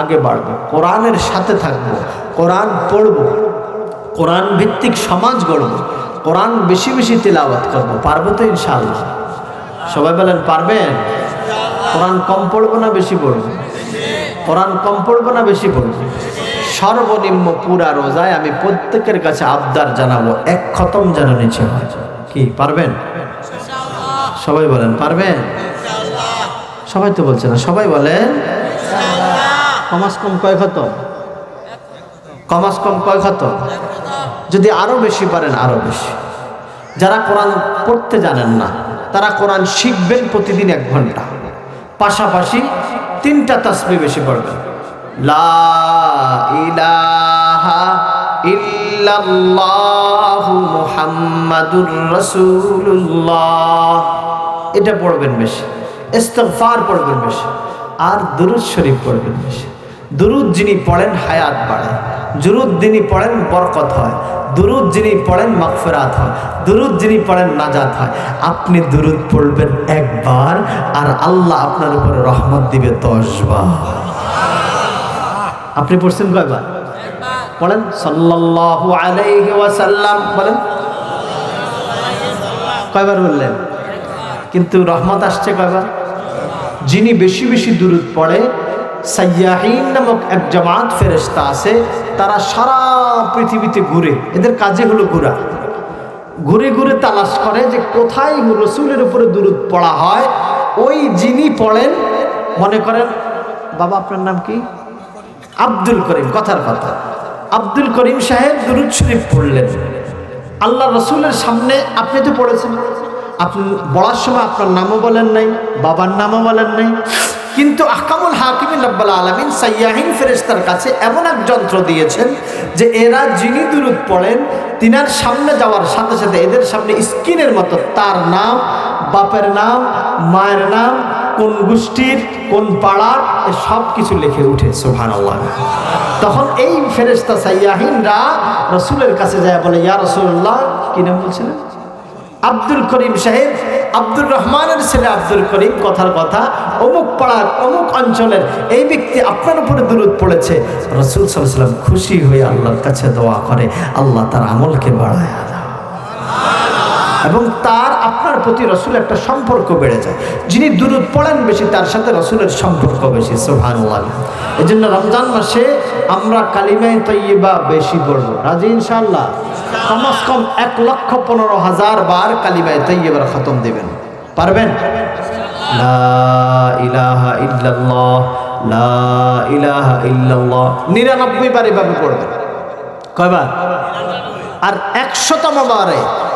আগে বাড়বো, কোরআনের সাথে থাকব, কোরআন পড়ব, কোরআন ভিত্তিক সমাজ গড়ব, কোরআন বেশি বেশি তিলাওয়াত করব, পারব তো ইনশাআল্লাহ। সবাই বলেন, পারবেন? কোরআন কম পড়ব না বেশি পড়ব? কোরআন কম পড়ব না বেশি পড়ব? সর্বনিম্ন পুরা রোজায় আমি প্রত্যেকের কাছে আবদার জানাব, এক খতম যেন নিচে কি, পারবেন? সবাই বলেন, পারবেন? সবাই তো বলছে না, সবাই বলেন কমাস কম কয় খতম কমাস কম কয় খতম যদি আরও বেশি পারেন, আরও বেশি। যারা কোরআন পড়তে জানেন না, তারা কোরআন শিখবেন প্রতিদিন এক ঘণ্টা। পাশাপাশি তিনটা তাসবি বেশি পড়বেন। লা ইলাহা ইল্লাল্লাহু এটা পড়বেন বেশি। ইস্তেগফার পড়বেন বেশি। আর দুরুদ শরীফ পড়বেন বেশি। দুরুদ যিনি পড়েন হায়াত বাড়ে। জুরুদ যিনি পড়েন বরকত হয়। দুরুদ যিনি পড়েন মাগফিরাত হয়। দুরুদ যিনি পড়েন নাজাত হয়। আপনি দুরুদ পড়বেন একবার আর আল্লাহ আপনার উপরে রহমত দিবে দশবার। আপনি পড়ছেন কয়বার? বলেন, সাল্লাল্লাহু আলাইহি ওয়াসাল্লাম, বলেন। কয়বার বললেন? কিন্তু রহমত আসছে কয়বার? যিনি বেশি বেশি দূরত পড়ে সাইয়াহিন নামক এক জামাত ফেরেস্তা আছে, তারা সারা পৃথিবীতে ঘুরে, এদের কাজে হলো ঘোরা। ঘুরে ঘুরে তালাশ করে যে কোথায় রসুলের উপরে দূরত পড়া হয়, ওই যিনি পড়েন, মনে করেন, বাবা, আপনার নাম কি? আব্দুল করিম, কথার কথা। আব্দুল করিম সাহেব দুরুদ শরীফ পড়লেন। আল্লাহ রসুলের সামনে, আপনি তো পড়েছেন। আপনি, বলার সময় আপনার নামও বলেন নাই, বাবার নামও বলেন নাই। কিন্তু আকামুল হাকিমিন রব্বাল আলমিন সাইয়াহিন ফেরেস্তার কাছে এমন এক যন্ত্র দিয়েছেন যে এরা যিনি দুরুদ পড়েন, তিনার সামনে যাওয়ার সাথে সাথে এদের সামনে স্কিনের মতো তার নাম, বাপের নাম, মায়ের নাম, কোন গোষ্ঠীর, কোন পাড়ার সব কিছু লিখে উঠে সোহান আল্লাহ তখন এই ফেরেস্তা সাইয়াহিনরা রসুলের কাছে যায় বলে, ইয়া রসুল্লাহ কি নাম বলছিলেন? আব্দুল করিম সাহেব আব্দুর রহমানের ছেলে আব্দুল করিম, কথার কথা, অমুক পাড়ার, অমুক অঞ্চলের এই ব্যক্তি আপনার উপরে দূরত পড়েছে। রসুল সাল্লাম খুশি হয়ে আল্লাহর কাছে দোয়া করে, আল্লাহ তার আমলকে বাড়ায় এবং তার আপনার প্রতি রসুল একটা সম্পর্ক বেড়ে যায়। যিনি দূরত পড়েন বেশি, তার সাথে রসুলের সম্পর্ক বেশি সোহান এই জন্য রমজান মাসে আমরা কালিমায় তৈবা বেশি পড়ব। রাজি ইনশাল্লাহ কমস কম এক লক্ষ পনেরো হাজার বার কালিমায় তৈবার খতম দেবেন। পারবেন? নিরানব্বই বার এভাবে পড়বেন। কয়বার? আর একশোতম বারে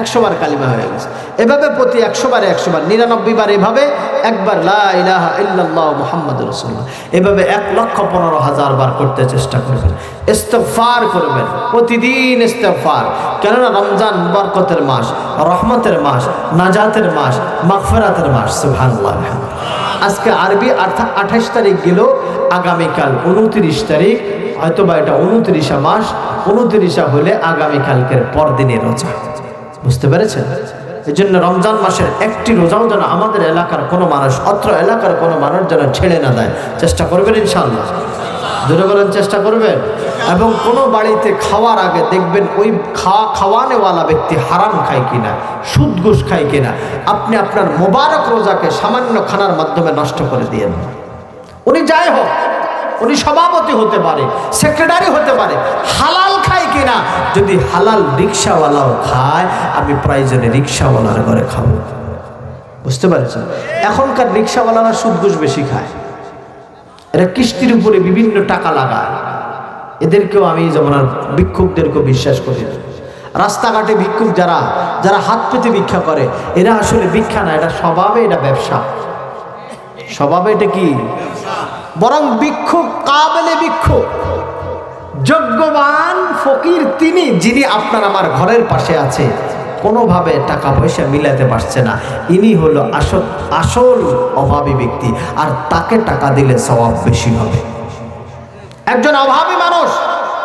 একশো বার কালিমা হয়ে গেছে। এভাবে প্রতি একশো বারে একশো বার নিরানব্বই বার এভাবে একবার লা ইলাহা ইল্লাল্লাহ মুহাম্মাদুর এভাবে এক লক্ষ পনেরো হাজার বার করতে চেষ্টা করবেন, ইস্তেগফার করবেন, প্রতিদিন ইস্তেগফার। কেননা রমজান বরকতের মাস, রহমতের মাস, নাজাতের মাস, মাগফিরাতের মাস, সুবহানাল্লাহ আজকে আরবি অর্থাৎ আঠাশ তারিখ গেল, আগামীকাল উনত্রিশ তারিখ হয়তো বা এটা উনত্রিশা মাস উনত্রিশা হলে আগামীকালকের পরদিনে রোজা। বুঝতে পেরেছেন? এই জন্য রমজান মাসের একটি রোজাও যেন আমাদের এলাকার কোনো মানুষ, অত্র এলাকার কোনো মানুষ যেন ছেড়ে না দেয়। চেষ্টা করবেন ইনশাল্লাহ দূরে বলেন, চেষ্টা করবেন। এবং কোনো বাড়িতে খাওয়ার আগে দেখবেন ওই খাওয়া খাওয়ানেওয়ালা ব্যক্তি হারাম খায় কিনা সুদ ঘুষ খায় কিনা, আপনি আপনার মোবারক রোজাকে সামান্য খানার মাধ্যমে নষ্ট করে দিয়েন। উনি যাই হোক উনি সভাপতি হতে পারে, সেক্রেটারি হতে পারে, হালাল খায় কিনা? যদি হালাল রিক্সাওয়ালাও খায়, আমি প্রায় প্রয়োজনে রিক্সাওয়ালার ঘরে খাব। বুঝতে পারছেন? এখনকার রিক্সাওয়ালারা সুদ ঘুষ বেশি খায়। এরা কিস্তির উপরে বিভিন্ন টাকা লাগায়। এদেরকেও আমি যেমন আর ভিক্ষুকদেরকেও বিশ্বাস করি না। রাস্তাঘাটে ভিক্ষুক যারা যারা হাত পেতে ভিক্ষা করে, এরা আসলে ভিক্ষা না, এটা স্বভাবে এটা ব্যবসা। স্বভাবে এটা কি? বরং ভিক্ষুক, কাবেলে ভিক্ষুক। যোগ্যবান ফকির তিনি, যিনি আপনার আমার ঘরের পাশে আছে। কোনোভাবে টাকা পয়সা মিলাতে পারছে না। ইনি হলো আসল আসল অভাবী ব্যক্তি। আর তাকে টাকা দিলে স্বভাব বেশি হবে। একজন অভাবী মানুষ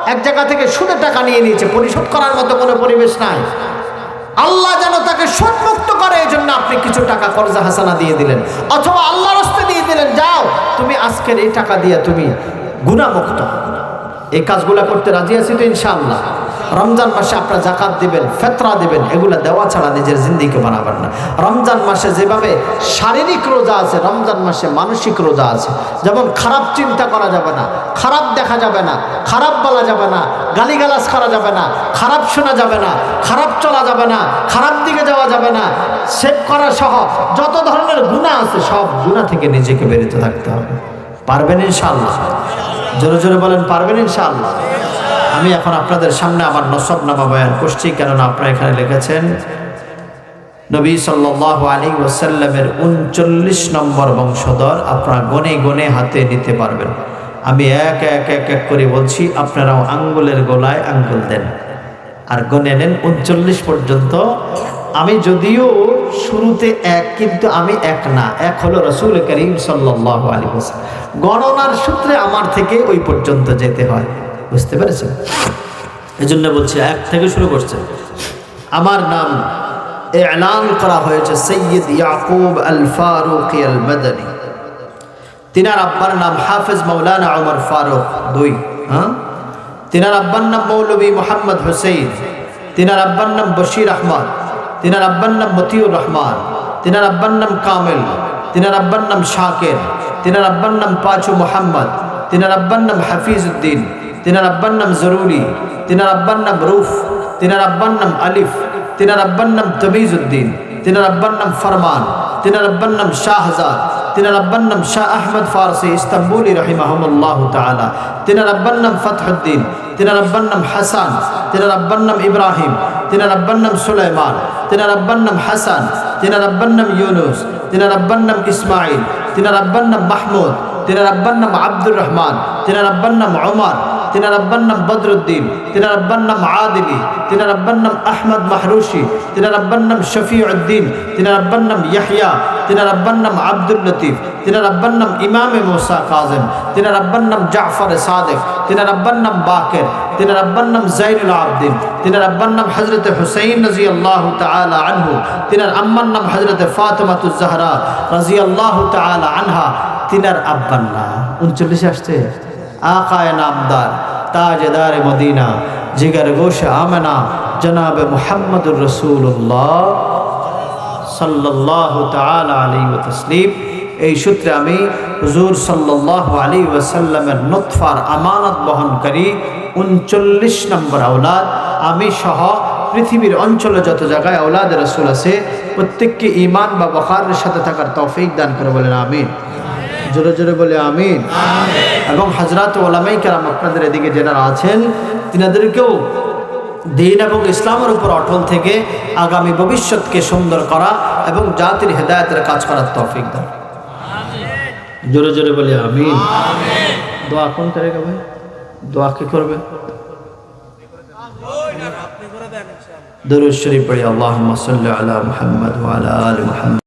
এক জায়গা থেকে সুদে টাকা নিয়ে নিয়েছে। পরিশোধ করার মতো কোনো পরিবেশ নাই। আল্লাহ যেন তাকে সুদমুক্ত করে এই জন্য আপনি কিছু টাকা কর্জা হাসানা দিয়ে দিলেন। অথবা আল্লাহ রাস্তে দিয়ে যাও, তুমি আজকের এই টাকা দিয়ে তুমি গুণামুক্ত এই কাজগুলা করতে রাজি আছি তো ইনশাআল্লাহ। রমজান মাসে আপনারা জাকাত দিবেন, ফেতরা দিবেন, এগুলো দেওয়া ছাড়া নিজের জিন্দিকে বানাবেন না। রমজান মাসে যেভাবে শারীরিক রোজা আছে, রমজান মাসে মানসিক রোজা আছে। যেমন খারাপ চিন্তা করা যাবে না, খারাপ দেখা যাবে না, খারাপ বলা যাবে না, গালিগালাজ করা যাবে না, খারাপ শোনা যাবে না, খারাপ চলা যাবে না, খারাপ দিকে যাওয়া যাবে না, সেভ করা সহ যত ধরনের গুণা আছে, সব গুণা থেকে নিজেকে বেরিত থাকতে হবে। পারবেন ইনশাআল্লাহ? জোরে জোরে বলেন, পারবেন ইনশাআল্লাহ? আমি এখন আপনাদের সামনে আমার নসব নামা বয়ান করছি, কেননা আপনারা এখানে লিখেছেন, নবী সাল্লাহ আলী ওসাল্লামের উনচল্লিশ নম্বর বংশধর আপনারা গনে গনে হাতে নিতে পারবেন। আমি এক এক এক এক করে বলছি, আপনারাও আঙ্গুলের গোলায় আঙ্গুল দেন। আর গনে নেন উনচল্লিশ পর্যন্ত। আমি যদিও শুরুতে এক, কিন্তু আমি এক না, এক হলো রসুল করিম সাল্লাহ আলী গণনার সূত্রে আমার থেকে ওই পর্যন্ত যেতে হয়। বুঝতে পেরেছেন? এই জন্য বলছি, এক থেকে শুরু করছে। আমার নাম এলান করা হয়েছে সৈয়দ ইয়াকুব আল ফারুক আল তিনার আব্বার নাম হাফেজ মৌলানা ওমর ফারুক দুই হ্যাঁ? তিনার আব্বার নাম মৌলবী মোহাম্মদ হুসেইন। তিনার আব্বার নাম বশির আহমদ। তিনার আব্বার নাম মতিউর রহমান। তিনার আব্বার নাম কামেল। তিনার আব্বার নাম শাকের। তিনার আব্বার নাম পাচু মোহাম্মদ। তিনার আব্বার নাম হাফিজ উদ্দিন তিনার আব্বার নাম জরুরি তিনার আব্বার নাম রুফ তিনার আব্বার নাম আলিফ তিনার আব্বার নাম তবিজ উদ্দিন তিনার আব্বার নাম ফরমান তিনার আব্বার নাম শাহজাদ তিনার আব্বার নাম শাহ আহমদ ফারসি ইস্তাম্বুলি রহিমাহমুল্লাহ তালা তিনার আব্বার নাম ফতহুদ্দিন তিনার আব্বার নাম হাসান তিনার আব্বার নাম ইব্রাহিম তিনার আব্বার নাম সুলাইমান তিনার আব্বার নাম হাসান তিনার আব্বার নাম ইউনুস তিনার আব্বার নাম ইসমাইল তিনার আব্বার নাম মাহমুদ তিনার আব্বার নাম আব্দুর রহমান তিনার আব্বার নাম ওমর তিনার আব্বার নাম বদরুদ্দিন তিনার আব্বার নাম আদিলি তিনার আব্বার নাম আহমদ মাহরুশি তিনার আব্বার নাম শফি উদ্দিন তিনার আব্বার নাম ইয়াহিয়া তিনার আব্বার নাম আব্দুল লতিফ তিনার আব্বার নাম ইমামে মোসা কাজেম তিনার আব্বার নাম জাফর সাদেক তিনার আব্বার নাম বাকের তিনার আব্বার নাম জাইনুল আবদিন তিনার আব্বার নাম হজরত হুসাইন রাজি আল্লাহ তালা আনহু তিনার আম্মার নাম হজরত ফাতেমাতুজ জাহরা রাজি আল্লাহ তালা আনহা তিনার আব্বার নাম উনচল্লিশে আসছে আকায় নামদার, তাজদার মদিনা, জিগার গোশ আমেনা, জনাব মুহাম্মদুর রসুল্লাহ সাল্লাহ তালা তসলিম। এই সূত্রে আমি হুজুর সাল্লাহ আলী ওয়াসাল্লামের নতফার আমানত বহনকারী উনচল্লিশ নম্বর আওলাদ, আমি সহ পৃথিবীর অঞ্চলে যত জায়গায় আওলাদ রসুল আছে, প্রত্যেককে ইমান বা বখারের সাথে থাকার তৌফিক দান করে বলেন, আমিন। জোরে জোরে বলে আমিন। এবং হাজরাত ওলামাই কারাম আপনাদের এদিকে যারা আছেন, তিনাদেরকেও দিন এবং ইসলামের উপর অটল থেকে আগামী ভবিষ্যৎকে সুন্দর করা এবং জাতির হেদায়তের কাজ করার তৌফিক দান জোরে জোরে বলে আমিন। দোয়া কোন করে ভাই? দোয়া কি করবে? দরুদ শরীফ পড়ি আল্লাহুম্মা সাল্লি আলা মুহাম্মদ ওয়া আলা আলি মুহাম্মদ।